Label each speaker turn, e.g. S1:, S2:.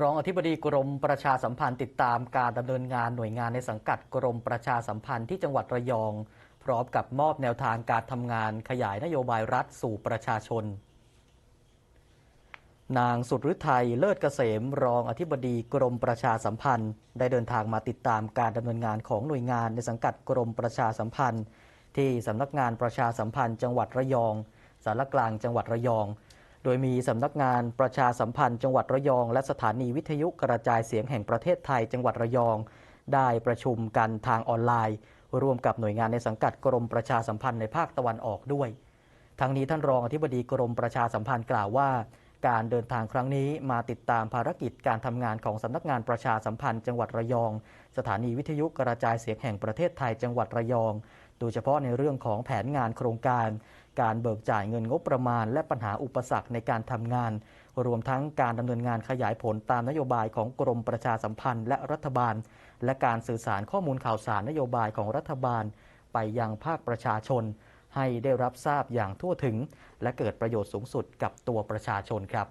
S1: รองอธิบดีกรมประชาสัมพันธ์ติดตามการดำเนินงานหน่วยงานในสังกัดกรมประชาสัมพันธ์ที่จังหวัดระยอง พร้อมกับมอบแนวทางการทำงานขยายนโยบายรัฐสู่ประชาชน นางสุดฤทัยเลิศเกษม รองอธิบดีกรมประชาสัมพันธ์ ได้เดินทางมาติดตามการดำเนินงานของหน่วยงานในสังกัดกรมประชาสัมพันธ์ ที่สำนักงานประชาสัมพันธ์ จังหวัดระยองสารกลางจังหวัดระยอง โดยมีสำนักงานประชาสัมพันธ์จังหวัดระยอง และสถานีวิทยุกระจายเสียงแห่งประเทศไทยจังหวัดระยอง ได้ประชุมกันทางออนไลน์ ร่วมกับหน่วยงานในสังกัดกรมประชาสัมพันธ์ในภาคตะวันออกด้วย ทั้งนี้ท่านรองอธิบดีกรมประชาสัมพันธ์กล่าวว่า การเดินทางครั้งนี้มาติดตามภารกิจการทำงานของสำนักงานประชาสัมพันธ์จังหวัดระยอง สถานีวิทยุกระจายเสียงแห่งประเทศไทยจังหวัดระยอง โดยเฉพาะในเรื่องของแผนงานโครงการ การเบิกจ่ายเงินงบประมาณ และปัญหาอุปสรรคในการทำงาน รวมทั้งการดำเนินงานขยายผลตามนโยบายของกรมประชาสัมพันธ์ และรัฐบาล และการสื่อสารข้อมูลข่าวสารนโยบายของรัฐบาล ไปยังภาคประชาชน ให้ได้รับทราบอย่างทั่วถึง และเกิดประโยชน์สูงสุดกับตัวประชาชนครับ